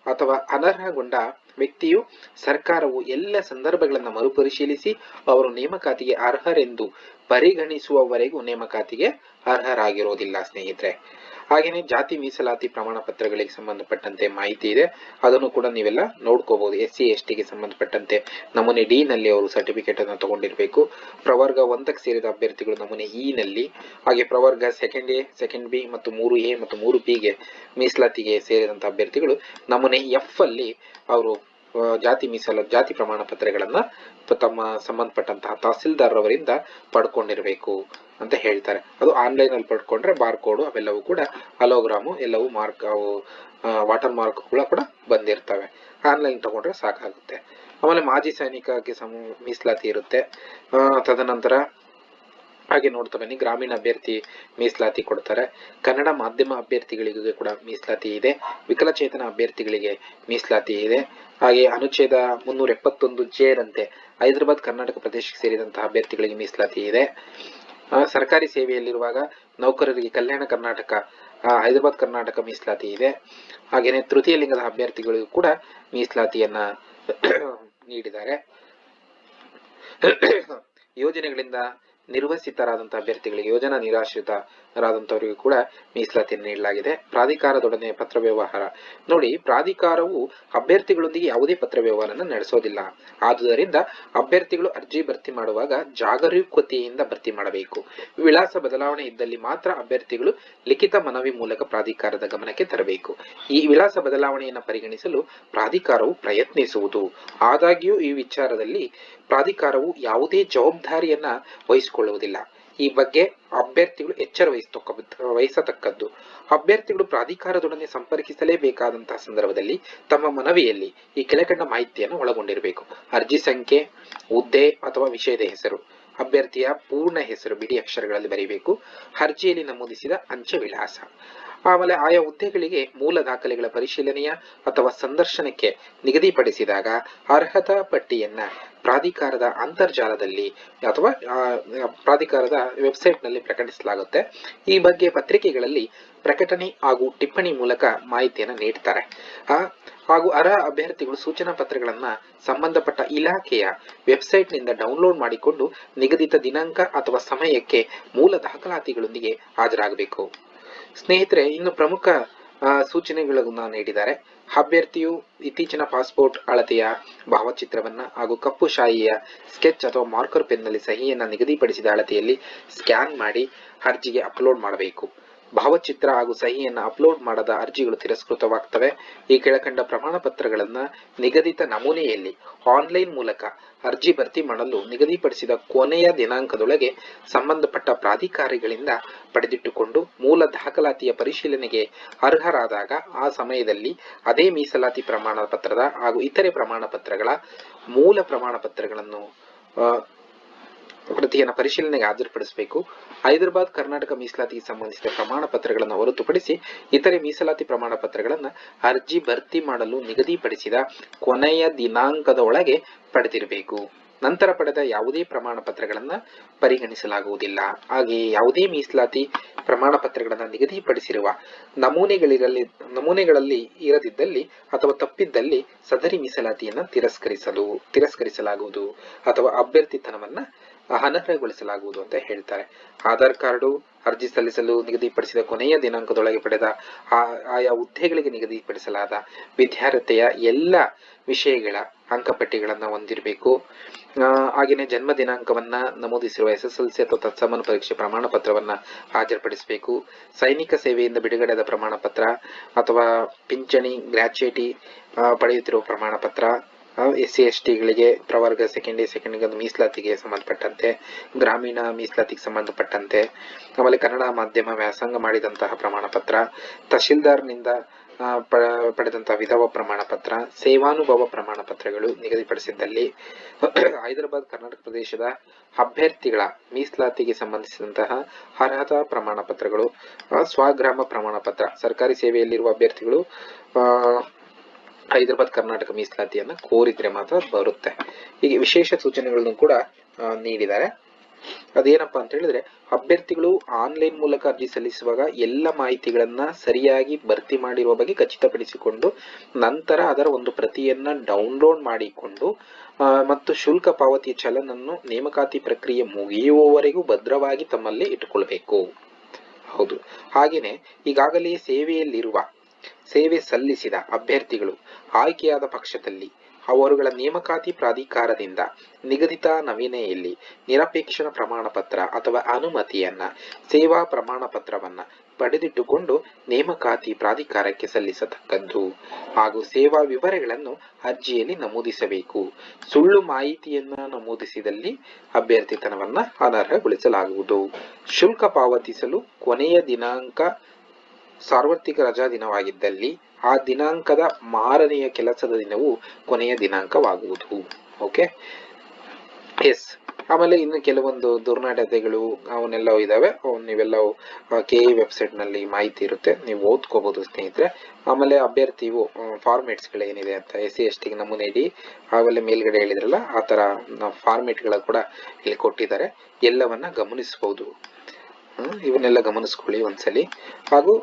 ಅಥವಾ ಅನರ್ಹಗೊಂಡ ವ್ಯಕ್ತಿಯು ಸರ್ಕಾರವು ಎಲ್ಲ ಸಂದರ್ಭಗಳನ್ನು ಮರುಪರಿಶೀಲಿಸಿ ಅವರು ನೇಮಕಾತಿಗೆ ಅರ್ಹರೆಂದು ಪರಿಗಣಿಸುವವರೆಗೂ ನೇಮಕಾತಿಗೆ ಅರ್ಹರಾಗಿರೋದಿಲ್ಲ ಸ್ನೇಹಿತರೆ. ಹಾಗೇನೆ ಜಾತಿ ಮೀಸಲಾತಿ ಪ್ರಮಾಣ ಪತ್ರಗಳಿಗೆ ಸಂಬಂಧಪಟ್ಟಂತೆ ಮಾಹಿತಿ ಇದೆ. ಅದನ್ನು ಕೂಡ ನೀವೆಲ್ಲ ನೋಡ್ಕೋಬಹುದು. ಎಸ್ ಸಿ ಎಸ್ ಟಿಗೆ ಸಂಬಂಧಪಟ್ಟಂತೆ ನಮೂನೆ ಡಿ ನಲ್ಲಿ ಅವರು ಸರ್ಟಿಫಿಕೇಟ್ ಅನ್ನು ತಗೊಂಡಿರಬೇಕು. ಪ್ರವರ್ಗ ಒಂದಕ್ಕೆ ಸೇರಿದ ಅಭ್ಯರ್ಥಿಗಳು ನಮೂನೆ ಇ ನಲ್ಲಿ, ಹಾಗೆ ಪ್ರವರ್ಗ ಸೆಕೆಂಡ್ ಎ ಸೆಕೆಂಡ್ ಬಿ ಮತ್ತು ಮೂರು ಎ ಮತ್ತು ಮೂರು ಬಿ ಗೆ ಮೀಸಲಾತಿಗೆ ಸೇರಿದಂತ ಅಭ್ಯರ್ಥಿಗಳು ನಮೂನೆ ಎಫ್ ಅಲ್ಲಿ ಅವರು ಜಾತಿ ಮೀಸಲ ಜಾತಿ ಪ್ರಮಾಣ ಪತ್ರಗಳನ್ನ ತಮ್ಮ ಸಂಬಂಧಪಟ್ಟಂತಹ ತಹಸೀಲ್ದಾರ್ ರವರಿಂದ ಪಡ್ಕೊಂಡಿರ್ಬೇಕು ಅಂತ ಹೇಳ್ತಾರೆ. ಅದು ಆನ್ಲೈನ್ ಅಲ್ಲಿ ಪಡ್ಕೊಂಡ್ರೆ ಬಾರ್ ಕೋಡ್ ಅವೆಲ್ಲವೂ ಕೂಡ ಅಲೋಗ್ರಾಮು ಎಲ್ಲವೂ ಮಾರ್ಕ್ ಅವು ವಾಟರ್ ಮಾರ್ಕ್ ಕೂಡ ಕೂಡ ಬಂದಿರ್ತವೆ. ಆನ್ಲೈನ್ ತಗೊಂಡ್ರೆ ಸಾಕಾಗುತ್ತೆ. ಆಮೇಲೆ ಮಾಜಿ ಸೈನಿಕಕ್ಕೆ ಸಮ ಮೀಸಲಾತಿ ಇರುತ್ತೆ. ಆ, ತದನಂತರ ಹಾಗೆ ನೋಡ್ತಾ ಬನ್ನಿ. ಗ್ರಾಮೀಣ ಅಭ್ಯರ್ಥಿ ಮೀಸಲಾತಿ ಕೊಡ್ತಾರೆ. ಕನ್ನಡ ಮಾಧ್ಯಮ ಅಭ್ಯರ್ಥಿಗಳಿಗೆ ಕೂಡ ಮೀಸಲಾತಿ ಇದೆ. ವಿಕಲಚೇತನ ಅಭ್ಯರ್ಥಿಗಳಿಗೆ ಮೀಸಲಾತಿ ಇದೆ. ಹಾಗೆ ಅನುಚ್ಛೇದ ಮುನ್ನೂರ ಎಪ್ಪತ್ತೊಂದು ಜೇರಂತೆ ಹೈದರಾಬಾದ್, ಕರ್ನಾಟಕ ಪ್ರದೇಶಕ್ಕೆ ಸೇರಿದಂತಹ ಅಭ್ಯರ್ಥಿಗಳಿಗೆ ಮೀಸಲಾತಿ ಇದೆ. ಸರ್ಕಾರಿ ಸೇವೆಯಲ್ಲಿರುವಾಗ ನೌಕರರಿಗೆ ಕಲ್ಯಾಣ ಕರ್ನಾಟಕ ಹೈದರಾಬಾದ್, ಕರ್ನಾಟಕ ಮೀಸಲಾತಿ ಇದೆ. ಹಾಗೆಯೇ ತೃತೀಯ ಲಿಂಗದ ಅಭ್ಯರ್ಥಿಗಳಿಗೂ ಕೂಡ ಮೀಸಲಾತಿಯನ್ನ ನೀಡಿದ್ದಾರೆ. ಯೋಜನೆಗಳಿಂದ ನಿರ್ವಸಿತರಾದಂತಹ ಅಭ್ಯರ್ಥಿಗಳಿಗೆ ಯೋಜನಾ ನಿರಾಶ್ರಿತರಾದಂತವರಿಗೂ ಕೂಡ ಮೀಸಲಾತಿ ನೀಡಲಾಗಿದೆ. ಪ್ರಾಧಿಕಾರದೊಡನೆ ಪತ್ರ ವ್ಯವಹಾರ ನೋಡಿ, ಪ್ರಾಧಿಕಾರವು ಅಭ್ಯರ್ಥಿಗಳೊಂದಿಗೆ ಯಾವುದೇ ಪತ್ರ ವ್ಯವಹಾರವನ್ನು ನಡೆಸೋದಿಲ್ಲ. ಆದುದರಿಂದ ಅಭ್ಯರ್ಥಿಗಳು ಅರ್ಜಿ ಭರ್ತಿ ಮಾಡುವಾಗ ಜಾಗರೂಕತೆಯಿಂದ ಭರ್ತಿ ಮಾಡಬೇಕು. ವಿಳಾಸ ಬದಲಾವಣೆ ಇದ್ದಲ್ಲಿ ಮಾತ್ರ ಅಭ್ಯರ್ಥಿಗಳು ಲಿಖಿತ ಮನವಿ ಮೂಲಕ ಪ್ರಾಧಿಕಾರದ ಗಮನಕ್ಕೆ ತರಬೇಕು. ಈ ವಿಳಾಸ ಬದಲಾವಣೆಯನ್ನು ಪರಿಗಣಿಸಲು ಪ್ರಾಧಿಕಾರವು ಪ್ರಯತ್ನಿಸುವುದು. ಆದಾಗ್ಯೂ ಈ ವಿಚಾರದಲ್ಲಿ ಪ್ರಾಧಿಕಾರವು ಯಾವುದೇ ಜವಾಬ್ದಾರಿಯನ್ನ ವಹಿಸಿಕೊಳ್ಳುವುದಿಲ್ಲ. ಈ ಬಗ್ಗೆ ಅಭ್ಯರ್ಥಿಗಳು ಎಚ್ಚರ ವಹಿಸತಕ್ಕ ವಹಿಸತಕ್ಕದ್ದು. ಅಭ್ಯರ್ಥಿಗಳು ಪ್ರಾಧಿಕಾರದೊಡನೆ ಸಂಪರ್ಕಿಸಲೇಬೇಕಾದಂತಹ ಸಂದರ್ಭದಲ್ಲಿ ತಮ್ಮ ಮನವಿಯಲ್ಲಿ ಈ ಕೆಳಕಂಡ ಮಾಹಿತಿಯನ್ನು ಒಳಗೊಂಡಿರಬೇಕು. ಅರ್ಜಿ ಸಂಖ್ಯೆ, ಹುದ್ದೆ ಅಥವಾ ವಿಷಯದ ಹೆಸರು. ಅಭ್ಯರ್ಥಿಯ ಪೂರ್ಣ ಹೆಸರು, ಬಿಡಿ ಅಕ್ಷರಗಳಲ್ಲಿ ಬರೀಬೇಕು. ಅರ್ಜಿಯಲ್ಲಿ ನಮೂದಿಸಿದ ಅಂಚೆ ವಿಳಾಸ. ಆಮೇಲೆ ಆಯಾ ಹುದ್ದೆಗಳಿಗೆ ಮೂಲ ದಾಖಲೆಗಳ ಪರಿಶೀಲನೆಯ ಅಥವಾ ಸಂದರ್ಶನಕ್ಕೆ ನಿಗದಿಪಡಿಸಿದಾಗ ಅರ್ಹತಾ ಪಟ್ಟಿಯನ್ನ ಪ್ರಾಧಿಕಾರದ ಅಂತರ್ಜಾಲದಲ್ಲಿ ಅಥವಾ ಪ್ರಾಧಿಕಾರದ ವೆಬ್ಸೈಟ್ನಲ್ಲಿ ಪ್ರಕಟಿಸಲಾಗುತ್ತೆ. ಈ ಬಗ್ಗೆ ಪತ್ರಿಕೆಗಳಲ್ಲಿ ಪ್ರಕಟಣೆ ಹಾಗೂ ಟಿಪ್ಪಣಿ ಮೂಲಕ ಮಾಹಿತಿಯನ್ನು ನೀಡ್ತಾರೆ. ಹಾಗೂ ಅರ ಅಭ್ಯರ್ಥಿಗಳು ಸೂಚನಾ ಪತ್ರಗಳನ್ನ ಸಂಬಂಧಪಟ್ಟ ಇಲಾಖೆಯ ವೆಬ್ಸೈಟ್ನಿಂದ ಡೌನ್ಲೋಡ್ ಮಾಡಿಕೊಂಡು ನಿಗದಿತ ದಿನಾಂಕ ಅಥವಾ ಸಮಯಕ್ಕೆ ಮೂಲ ದಾಖಲಾತಿಗಳೊಂದಿಗೆ ಹಾಜರಾಗಬೇಕು. ಸ್ನೇಹಿತರೆ, ಇನ್ನು ಪ್ರಮುಖ ಸೂಚನೆಗಳನ್ನು ನೀಡಿದ್ದಾರೆ. ಅಭ್ಯರ್ಥಿಯು ಇತ್ತೀಚಿನ ಪಾಸ್ಪೋರ್ಟ್ ಅಳತೆಯ ಭಾವಚಿತ್ರವನ್ನ ಹಾಗೂ ಕಪ್ಪು ಶಾಯಿಯ ಸ್ಕೆಚ್ ಅಥವಾ ಮಾರ್ಕರ್ ಪೆನ್ನಲ್ಲಿ ಸಹಿಯನ್ನ ನಿಗದಿಪಡಿಸಿದ ಅಳತೆಯಲ್ಲಿ ಸ್ಕ್ಯಾನ್ ಮಾಡಿ ಅರ್ಜಿಗೆ ಅಪ್ಲೋಡ್ ಮಾಡಬೇಕು. ಭಾವಚಿತ್ರ ಹಾಗೂ ಸಹಿಯನ್ನು ಅಪ್ಲೋಡ್ ಮಾಡದ ಅರ್ಜಿಗಳು ತಿರಸ್ಕೃತವಾಗ್ತವೆ. ಈ ಕೆಳಕಂಡ ಪ್ರಮಾಣ ಪತ್ರಗಳನ್ನು ನಿಗದಿತ ನಮೂನೆಯಲ್ಲಿ ಆನ್ಲೈನ್ ಮೂಲಕ ಅರ್ಜಿ ಭರ್ತಿ ಮಾಡಲು ನಿಗದಿಪಡಿಸಿದ ಕೊನೆಯ ದಿನಾಂಕದೊಳಗೆ ಸಂಬಂಧಪಟ್ಟ ಪ್ರಾಧಿಕಾರಿಗಳಿಂದ ಪಡೆದಿಟ್ಟುಕೊಂಡು ಮೂಲ ದಾಖಲಾತಿಯ ಪರಿಶೀಲನೆಗೆ ಅರ್ಹರಾದಾಗ ಆ ಸಮಯದಲ್ಲಿ ಅದೇ ಮೀಸಲಾತಿ ಪ್ರಮಾಣ ಪತ್ರದ ಹಾಗೂ ಇತರೆ ಪ್ರಮಾಣ ಪತ್ರಗಳ ಮೂಲ ಪ್ರಮಾಣ ಪತ್ರಗಳನ್ನು ಪ್ರತಿಯನ್ನು ಪರಿಶೀಲನೆಗೆ ಹಾಜರುಪಡಿಸಬೇಕು. ಹೈದರಾಬಾದ್, ಕರ್ನಾಟಕ ಮೀಸಲಾತಿಗೆ ಸಂಬಂಧಿಸಿದ ಪ್ರಮಾಣ ಪತ್ರಗಳನ್ನು ಹೊರತುಪಡಿಸಿ ಇತರೆ ಮೀಸಲಾತಿ ಪ್ರಮಾಣ ಪತ್ರಗಳನ್ನು ಅರ್ಜಿ ಭರ್ತಿ ಮಾಡಲು ನಿಗದಿಪಡಿಸಿದ ಕೊನೆಯ ದಿನಾಂಕದ ಒಳಗೆ ಪಡೆದಿರಬೇಕು. ನಂತರ ಪಡೆದ ಯಾವುದೇ ಪ್ರಮಾಣ ಪತ್ರಗಳನ್ನು ಪರಿಗಣಿಸಲಾಗುವುದಿಲ್ಲ. ಹಾಗೆಯೇ ಯಾವುದೇ ಮೀಸಲಾತಿ ಪ್ರಮಾಣ ಪತ್ರಗಳನ್ನು ನಿಗದಿಪಡಿಸಿರುವ ನಮೂನೆಗಳಿರಲಿ, ನಮೂನೆಗಳಲ್ಲಿ ಇರದಿದ್ದಲ್ಲಿ ಅಥವಾ ತಪ್ಪಿದ್ದಲ್ಲಿ ಸದರಿ ಮೀಸಲಾತಿಯನ್ನು ತಿರಸ್ಕರಿಸಲು, ತಿರಸ್ಕರಿಸಲಾಗುವುದು ಅಥವಾ ಅಭ್ಯರ್ಥಿತನವನ್ನ ಅನರ್ಹಗೊಳಿಸಲಾಗುವುದು ಅಂತ ಹೇಳ್ತಾರೆ. ಆಧಾರ್ ಕಾರ್ಡು ಅರ್ಜಿ ಸಲ್ಲಿಸಲು ನಿಗದಿಪಡಿಸಿದ ಕೊನೆಯ ದಿನಾಂಕದೊಳಗೆ ಪಡೆದ ಆಯಾ ಹುದ್ದೆಗಳಿಗೆ ನಿಗದಿಪಡಿಸಲಾದ ವಿದ್ಯಾರ್ಹತೆಯ ಎಲ್ಲ ವಿಷಯಗಳ ಅಂಕಪಟ್ಟಿಗಳನ್ನ ಹೊಂದಿರಬೇಕು. ಆ, ಹಾಗೇನೆ ಜನ್ಮ ದಿನಾಂಕವನ್ನ ನಮೂದಿಸಿರುವ ಎಸ್ ಎಸ್ ಎಲ್ ಸಿ ಅಥವಾ ತತ್ಸಮಾನ ಪರೀಕ್ಷೆ ಪ್ರಮಾಣ ಪತ್ರವನ್ನ ಹಾಜರುಪಡಿಸಬೇಕು. ಸೈನಿಕ ಸೇವೆಯಿಂದ ಬಿಡುಗಡೆಯಾದ ಪ್ರಮಾಣ ಪತ್ರ ಅಥವಾ ಪಿಂಚಣಿ ಗ್ರಾಚ್ಯುಯಿಟಿ ಪಡೆಯುತ್ತಿರುವ ಪ್ರಮಾಣ ಪತ್ರ ಎಸ್ ಸಿ ಎಸ್ ಟಿಗಳಿಗೆ ಪ್ರವರ್ಗ ಸೆಕೆಂಡ್ ಸೆಕೆಂಡ್ ಮೀಸಲಾತಿಗೆ ಸಂಬಂಧಪಟ್ಟಂತೆ, ಗ್ರಾಮೀಣ ಮೀಸಲಾತಿಗೆ ಸಂಬಂಧಪಟ್ಟಂತೆ, ಆಮೇಲೆ ಕನ್ನಡ ಮಾಧ್ಯಮ ವ್ಯಾಸಂಗ ಮಾಡಿದಂತಹ ಪ್ರಮಾಣ ಪತ್ರ ತಹಶೀಲ್ದಾರ್ನಿಂದ ಪಡೆದಂತಹ ವಿಧವ ಪ್ರಮಾಣ ಪತ್ರ ಸೇವಾನುಭವ ಪ್ರಮಾಣ ಪತ್ರಗಳು ನಿಗದಿಪಡಿಸಿದ್ದಲ್ಲಿ, ಹೈದರಾಬಾದ್, ಕರ್ನಾಟಕ ಪ್ರದೇಶದ ಅಭ್ಯರ್ಥಿಗಳ ಮೀಸಲಾತಿಗೆ ಸಂಬಂಧಿಸಿದಂತಹ ಅರ್ಹತಾ ಪ್ರಮಾಣ ಪತ್ರಗಳು ಸ್ವಗ್ರಾಮ ಪ್ರಮಾಣ ಪತ್ರ ಸರ್ಕಾರಿ ಸೇವೆಯಲ್ಲಿರುವ ಅಭ್ಯರ್ಥಿಗಳು ಹೈದರಾಬಾದ್, ಕರ್ನಾಟಕ ಮೀಸಲಾತಿಯನ್ನ ಕೋರಿದ್ರೆ ಮಾತ್ರ ಬರುತ್ತೆ. ಹೀಗೆ ವಿಶೇಷ ಸೂಚನೆಗಳನ್ನು ಕೂಡ ನೀಡಿದ್ದಾರೆ. ಅದೇನಪ್ಪ ಅಂತ ಹೇಳಿದ್ರೆ, ಅಭ್ಯರ್ಥಿಗಳು ಆನ್ಲೈನ್ ಮೂಲಕ ಅರ್ಜಿ ಸಲ್ಲಿಸುವಾಗ ಎಲ್ಲ ಮಾಹಿತಿಗಳನ್ನ ಸರಿಯಾಗಿ ಭರ್ತಿ ಮಾಡಿರುವ ಬಗ್ಗೆ ಖಚಿತಪಡಿಸಿಕೊಂಡು, ನಂತರ ಅದರ ಒಂದು ಪ್ರತಿಯನ್ನ ಡೌನ್ಲೋಡ್ ಮಾಡಿಕೊಂಡು ಮತ್ತು ಶುಲ್ಕ ಪಾವತಿಯ ಚಲನನ್ನು ನೇಮಕಾತಿ ಪ್ರಕ್ರಿಯೆ ಮುಗಿಯುವವರೆಗೂ ಭದ್ರವಾಗಿ ತಮ್ಮಲ್ಲಿ ಇಟ್ಟುಕೊಳ್ಬೇಕು. ಹೌದು. ಹಾಗೇನೆ, ಈಗಾಗಲೇ ಸೇವೆಯಲ್ಲಿರುವ ಸೇವೆ ಸಲ್ಲಿಸಿದ ಅಭ್ಯರ್ಥಿಗಳು ಆಯ್ಕೆಯಾದ ಪಕ್ಷದಲ್ಲಿ ಅವರುಗಳ ನೇಮಕಾತಿ ಪ್ರಾಧಿಕಾರದಿಂದ ನಿಗದಿತ ನವೀನೆಯಲ್ಲಿ ನಿರಪೇಕ್ಷಣ ಪ್ರಮಾಣ ಪತ್ರ ಅಥವಾ ಅನುಮತಿಯನ್ನ, ಸೇವಾ ಪ್ರಮಾಣ ಪತ್ರವನ್ನ ಪಡೆದಿಟ್ಟುಕೊಂಡು ನೇಮಕಾತಿ ಪ್ರಾಧಿಕಾರಕ್ಕೆ ಸಲ್ಲಿಸತಕ್ಕದ್ದು ಹಾಗೂ ಸೇವಾ ವಿವರಗಳನ್ನು ಅರ್ಜಿಯಲ್ಲಿ ನಮೂದಿಸಬೇಕು. ಸುಳ್ಳು ಮಾಹಿತಿಯನ್ನ ನಮೂದಿಸಿದಲ್ಲಿ ಅಭ್ಯರ್ಥಿತನವನ್ನ ಅನರ್ಹಗೊಳಿಸಲಾಗುವುದು. ಶುಲ್ಕ ಪಾವತಿಸಲು ಕೊನೆಯ ದಿನಾಂಕ ಸಾರ್ವತ್ರಿಕ ರಜಾ ದಿನವಾಗಿದ್ದಲ್ಲಿ ಆ ದಿನಾಂಕದ ಮಾರನೆಯ ಕೆಲಸದ ದಿನವು ಕೊನೆಯ ದಿನಾಂಕವಾಗುವುದು. ಓಕೆ ಎಸ್ ಆಮೇಲೆ ಇನ್ನು ಕೆಲವೊಂದು ದುರ್ನಾಟತೆಗಳು ಅವನ್ನೆಲ್ಲ ಇದಾವೆ. ನೀವೆಲ್ಲವೂ ನೀವೆಲ್ಲ ಕೆ ಇ ವೆಬ್ಸೈಟ್ನಲ್ಲಿ ಮಾಹಿತಿ ಇರುತ್ತೆ. ನೀವು ಓದ್ಕೋಬಹುದು ಸ್ನೇಹಿತರೆ. ಆಮೇಲೆ ಅಭ್ಯರ್ಥಿಯು ಫಾರ್ಮೇಟ್ಸ್ ಏನಿದೆ ಅಂತ ಎಸ್ ಸಿ ಎಸ್ ಟಿಗೆ ನಮೂನೆ ಇಡಿ. ಆಮೇಲೆ ಮೇಲ್ಗಡೆ ಹೇಳಿದ್ರಲ್ಲ, ಆ ತರ ಫಾರ್ಮೇಟ್ಗಳ ಕೂಡ ಇಲ್ಲಿ ಕೊಟ್ಟಿದ್ದಾರೆ. ಎಲ್ಲವನ್ನ ಗಮನಿಸಬಹುದು ಇವನ್ನೆಲ್ಲ ಗಮನಿಸ್ಕೊಳ್ಳಿ ಒಂದ್ಸಲಿ. ಹಾಗೂ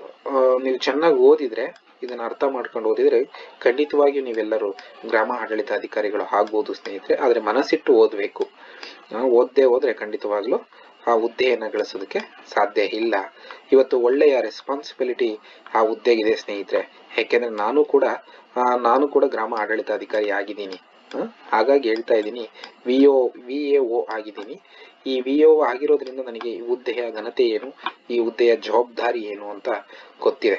ನೀವು ಚೆನ್ನಾಗಿ ಓದಿದ್ರೆ, ಇದನ್ನ ಅರ್ಥ ಮಾಡ್ಕೊಂಡು ಓದಿದ್ರೆ ಖಂಡಿತವಾಗಿಯೂ ನೀವೆಲ್ಲರೂ ಗ್ರಾಮ ಆಡಳಿತಾಧಿಕಾರಿಗಳು ಆಗ್ಬೋದು ಸ್ನೇಹಿತರೆ. ಆದ್ರೆ ಮನಸ್ಸಿಟ್ಟು ಓದ್ಬೇಕು. ಓದ್ದೆ ಹೋದ್ರೆ ಖಂಡಿತವಾಗ್ಲೂ ಆ ಹುದ್ದೆಯನ್ನ ಗಳಿಸೋದಕ್ಕೆ ಸಾಧ್ಯ ಇಲ್ಲ. ಇವತ್ತು ಒಳ್ಳೆಯ ರೆಸ್ಪಾನ್ಸಿಬಿಲಿಟಿ ಆ ಹುದ್ದೆಗಿದೆ ಸ್ನೇಹಿತರೆ. ಯಾಕೆಂದ್ರೆ ನಾನು ಕೂಡ ನಾನು ಕೂಡ ಗ್ರಾಮ ಆಡಳಿತಾಧಿಕಾರಿ ಆಗಿದ್ದೀನಿ. ಹಾಗಾಗಿ ಹೇಳ್ತಾ ಇದ್ದೀನಿ. V O V A O ಆಗಿದ್ದೀನಿ. ಈ ವಿ ಒ ಆಗಿರೋದ್ರಿಂದ ನನಗೆ ಈ ಹುದ್ದೆಯ ಘನತೆ ಏನು, ಈ ಹುದ್ದೆಯ ಜವಾಬ್ದಾರಿ ಏನು ಅಂತ ಗೊತ್ತಿದೆ.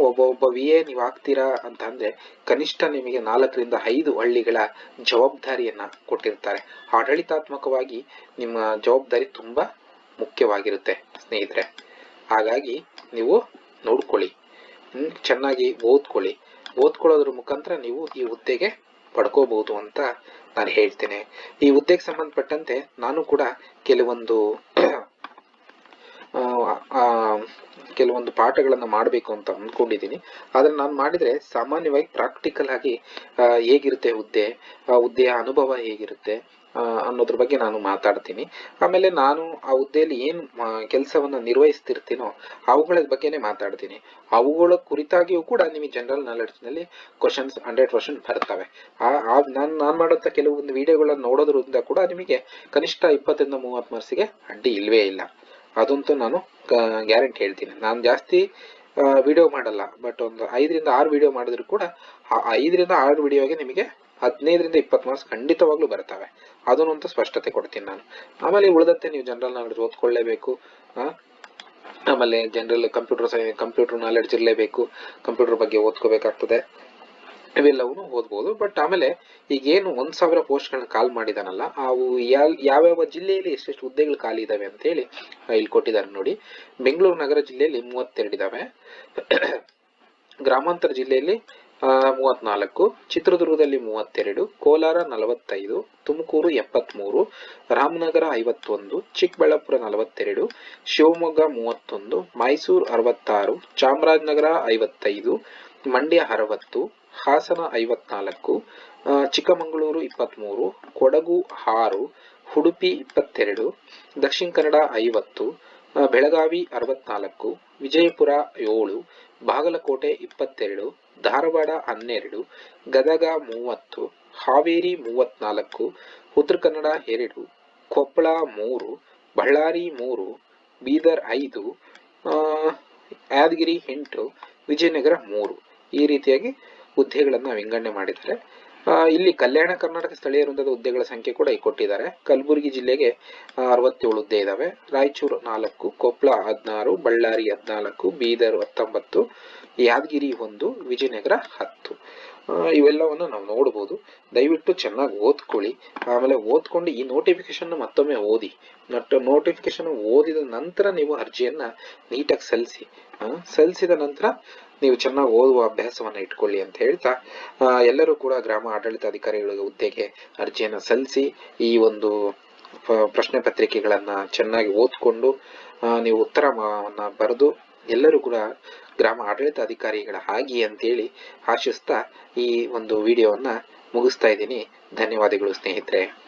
ಒಬ್ಬ ಒಬ್ಬ ವಿ ಎ ನೀವು ಆಗ್ತೀರಾ ಅಂತ ಅಂದ್ರೆ ಕನಿಷ್ಠ ನಿಮಗೆ ನಾಲ್ಕರಿಂದ ಐದು ಹಳ್ಳಿಗಳ ಜವಾಬ್ದಾರಿಯನ್ನ ಕೊಟ್ಟಿರ್ತಾರೆ. ಆಡಳಿತಾತ್ಮಕವಾಗಿ ನಿಮ್ಮ ಜವಾಬ್ದಾರಿ ತುಂಬಾ ಮುಖ್ಯವಾಗಿರುತ್ತೆ ಸ್ನೇಹಿತರೆ. ಹಾಗಾಗಿ ನೀವು ನೋಡ್ಕೊಳ್ಳಿ. ಹ್ಮ್, ಚೆನ್ನಾಗಿ ಓದ್ಕೊಳ್ಳಿ. ಓದ್ಕೊಳ್ಳೋದ್ರ ಮುಖಾಂತರ ನೀವು ಈ ಹುದ್ದೆಗೆ ಪಡ್ಕೋಬಹುದು ಅಂತ ನಾನು ಹೇಳ್ತೇನೆ. ಈ ಹುದ್ದೆಗೆ ಸಂಬಂಧಪಟ್ಟಂತೆ ನಾನು ಕೂಡ ಕೆಲವೊಂದು ಆ, ಕೆಲವೊಂದು ಪಾಠಗಳನ್ನು ಮಾಡಬೇಕು ಅಂತ ಅಂದ್ಕೊಂಡಿದ್ದೀನಿ ಆದರೆ ನಾನು ಮಾಡಿದ್ರೆ ಸಾಮಾನ್ಯವಾಗಿ ಪ್ರಾಕ್ಟಿಕಲ್ ಆಗಿ ಹೇಗಿರುತ್ತೆ ಹುದ್ದೆ, ಆ, ಹುದ್ದೆಯ ಅನುಭವ ಹೇಗಿರುತ್ತೆ ಅನ್ನೋದ್ರ ಬಗ್ಗೆ ನಾನು ಮಾತಾಡ್ತೀನಿ. ಆಮೇಲೆ ನಾನು ಆ ಹುದ್ದೆಯಲ್ಲಿ ಏನು ಕೆಲಸವನ್ನು ನಿರ್ವಹಿಸ್ತಿರ್ತೀನೋ ಅವುಗಳ ಬಗ್ಗೆನೇ ಮಾತಾಡ್ತೀನಿ. ಅವುಗಳ ಕುರಿತಾಗಿಯೂ ಕೂಡ ನಿಮಗೆ ಜನರಲ್ ನಾಲೆಡ್ಜ್ನಲ್ಲಿ ಕ್ವಶನ್ಸ್ ಹಂಡ್ರೆಡ್ ಪರ್ಸೆಂಟ್ ಬರ್ತವೆ. ಆ ನಾನು ನಾನು ಮಾಡೋಂಥ ಕೆಲವೊಂದು ವಿಡಿಯೋಗಳನ್ನ ನೋಡೋದ್ರಿಂದ ಕೂಡ ನಿಮಗೆ ಕನಿಷ್ಠ ಇಪ್ಪತ್ತರಿಂದ ಮೂವತ್ತು ಮಾರ್ಸಿಗೆ ಅಡ್ಡಿ ಇಲ್ವೇ ಇಲ್ಲ. ಅದಂತೂ ನಾನು ಗ್ಯಾರಂಟಿ ಹೇಳ್ತೀನಿ. ನಾನು ಜಾಸ್ತಿ ವಿಡಿಯೋ ಮಾಡಲ್ಲ. ಬಟ್ ಒಂದು ಐದರಿಂದ ಆರು ವಿಡಿಯೋ ಮಾಡಿದ್ರು ಕೂಡ, ಆ ಐದರಿಂದ ಆರು ವಿಡಿಯೋಗೆ ನಿಮಗೆ ಹದಿನೈದರಿಂದ ಇಪ್ಪತ್ತು ಮಾರ್ಕ್ಸ್ ಖಂಡಿತವಾಗ್ಲೂ ಬರ್ತವೆ ಅದನ್ನಂತೂ ಸ್ಪಷ್ಟತೆ ಕೊಡ್ತೀನಿ ನಾನು. ಆಮೇಲೆ ಉಳಿದಂತೆ ನೀವು ಜನರಲ್ ನಾಲೆಡ್ಜ್ ಓದ್ಕೊಳ್ಳೇಬೇಕು ಆಮೇಲೆ ಜನರಲ್ ಕಂಪ್ಯೂಟರ್ ಸೈ ಕಂಪ್ಯೂಟರ್ ನಾಲೆಡ್ಜ್ ಇರಲೇಬೇಕು ಕಂಪ್ಯೂಟರ್ ಬಗ್ಗೆ ಓದ್ಕೋಬೇಕಾಗ್ತದೆ. ಇವೆಲ್ಲವೂ ಓದ್ಬೋದು. ಬಟ್ ಆಮೇಲೆ ಈಗೇನು ಒಂದ್ ಸಾವಿರ ಪೋಸ್ಟ್ಗಳನ್ನ ಕಾಲ್ ಮಾಡಿದಾನಲ್ಲ, ಅವು ಯಾವ, ಯಾವ್ಯಾವ ಜಿಲ್ಲೆಯಲ್ಲಿ ಎಷ್ಟೆಷ್ಟು ಹುದ್ದೆಗಳು ಖಾಲಿ ಇದಾವೆ ಅಂತ ಹೇಳಿ ಇಲ್ಲಿ ಕೊಟ್ಟಿದ್ದಾರೆ ನೋಡಿ. ಬೆಂಗಳೂರು ನಗರ ಜಿಲ್ಲೆಯಲ್ಲಿ ಮೂವತ್ತೆರಡು ಇದಾವೆ. ಗ್ರಾಮಾಂತರ ಜಿಲ್ಲೆಯಲ್ಲಿ ಮೂವತ್ನಾಲ್ಕು, ಚಿತ್ರದುರ್ಗದಲ್ಲಿ ಮೂವತ್ತೆರಡು, ಕೋಲಾರ ನಲವತ್ತೈದು, ತುಮಕೂರು ಎಪ್ಪತ್ಮೂರು, ರಾಮನಗರ ಐವತ್ತೊಂದು, ಚಿಕ್ಕಬಳ್ಳಾಪುರ ನಲವತ್ತೆರಡು, ಶಿವಮೊಗ್ಗ ಮೂವತ್ತೊಂದು, ಮೈಸೂರು ಅರವತ್ತಾರು, ಚಾಮರಾಜನಗರ ಐವತ್ತೈದು ಮಂಡ್ಯ ಅರವತ್ತು, ಹಾಸನ ಐವತ್ನಾಲ್ಕು ಚಿಕ್ಕಮಗಳೂರು ಇಪ್ಪತ್ತ್ಮೂರು ಕೊಡಗು ಆರು, ಉಡುಪಿ ಇಪ್ಪತ್ತೆರಡು, ದಕ್ಷಿಣ ಕನ್ನಡ ಐವತ್ತು ಬೆಳಗಾವಿ ಅರವತ್ನಾಲ್ಕು, ವಿಜಯಪುರ ಏಳು, ಬಾಗಲಕೋಟೆ ಇಪ್ಪತ್ತೆರಡು, ಧಾರವಾಡ ಹನ್ನೆರಡು, ಗದಗ ಮೂವತ್ತು, ಹಾವೇರಿ ಮೂವತ್ನಾಲ್ಕು, ಉತ್ತರ ಕನ್ನಡ ಎರಡು, ಕೊಪ್ಪಳ ಮೂರು, ಬಳ್ಳಾರಿ ಮೂರು, ಬೀದರ್ ಐದು ಯಾದಗಿರಿ ಎಂಟು, ವಿಜಯನಗರ ಮೂರು. ಈ ರೀತಿಯಾಗಿ ಹುದ್ದೆಗಳನ್ನು ವಿಂಗಡಣೆ ಮಾಡಿದ್ದಾರೆ. ಇಲ್ಲಿ ಕಲ್ಯಾಣ ಕರ್ನಾಟಕ ಸ್ಥಳೀಯ ವೃಂದದ ಹುದ್ದೆಗಳ ಸಂಖ್ಯೆ ಕೂಡ ಇಲ್ಲಿ ಕೊಟ್ಟಿದ್ದಾರೆ. ಕಲಬುರಗಿ ಜಿಲ್ಲೆಗೆ ಅರವತ್ತೇಳು ಹುದ್ದೆ ಇದಾವೆ. ರಾಯಚೂರು ನಾಲ್ಕು ಕೊಪ್ಪಳ ಹದಿನಾರು, ಬಳ್ಳಾರಿ ಹದಿನಾಲ್ಕು, ಬೀದರ್ ಹತ್ತೊಂಬತ್ತು, ಯಾದಗಿರಿ ಒಂದು, ವಿಜಯನಗರ ಹತ್ತು. ಇವೆಲ್ಲವನ್ನು ನಾವು ನೋಡ್ಬೋದು. ದಯವಿಟ್ಟು ಚೆನ್ನಾಗಿ ಓದ್ಕೊಳ್ಳಿ. ಆಮೇಲೆ ಓದ್ಕೊಂಡು ಈ ನೋಟಿಫಿಕೇಶನ್ ಮತ್ತೊಮ್ಮೆ ಓದಿ. ನಟ್ ನೋಟಿಫಿಕೇಶನ್ ಓದಿದ ನಂತರ ನೀವು ಅರ್ಜಿಯನ್ನ ನೀಟಾಗಿ ಸಲ್ಲಿಸಿ ಸಲ್ಲಿಸಿದ ನಂತರ ನೀವು ಚೆನ್ನಾಗಿ ಓದುವ ಅಭ್ಯಾಸವನ್ನ ಇಟ್ಕೊಳ್ಳಿ ಅಂತ ಹೇಳ್ತಾ ಎಲ್ಲರೂ ಕೂಡ ಗ್ರಾಮ ಆಡಳಿತಾಧಿಕಾರಿಗಳ ಹುದ್ದೆಗೆ ಅರ್ಜಿಯನ್ನ ಸಲ್ಲಿಸಿ, ಈ ಒಂದು ಪ್ರಶ್ನೆ ಪತ್ರಿಕೆಗಳನ್ನ ಚೆನ್ನಾಗಿ ಓದ್ಕೊಂಡು ನೀವು ಉತ್ತರವನ್ನ ಬರೆದು, ಎಲ್ಲರೂ ಕೂಡ ಗ್ರಾಮ ಆಡಳಿತಾಧಿಕಾರಿಗಳ ಅಂತ ಅಂತೇಳಿ ಆಶಿಸ್ತಾ ಈ ಒಂದು ವಿಡಿಯೋವನ್ನ ಮುಗಿಸ್ತಾ ಇದ್ದೀನಿ. ಧನ್ಯವಾದಗಳು ಸ್ನೇಹಿತರೆ.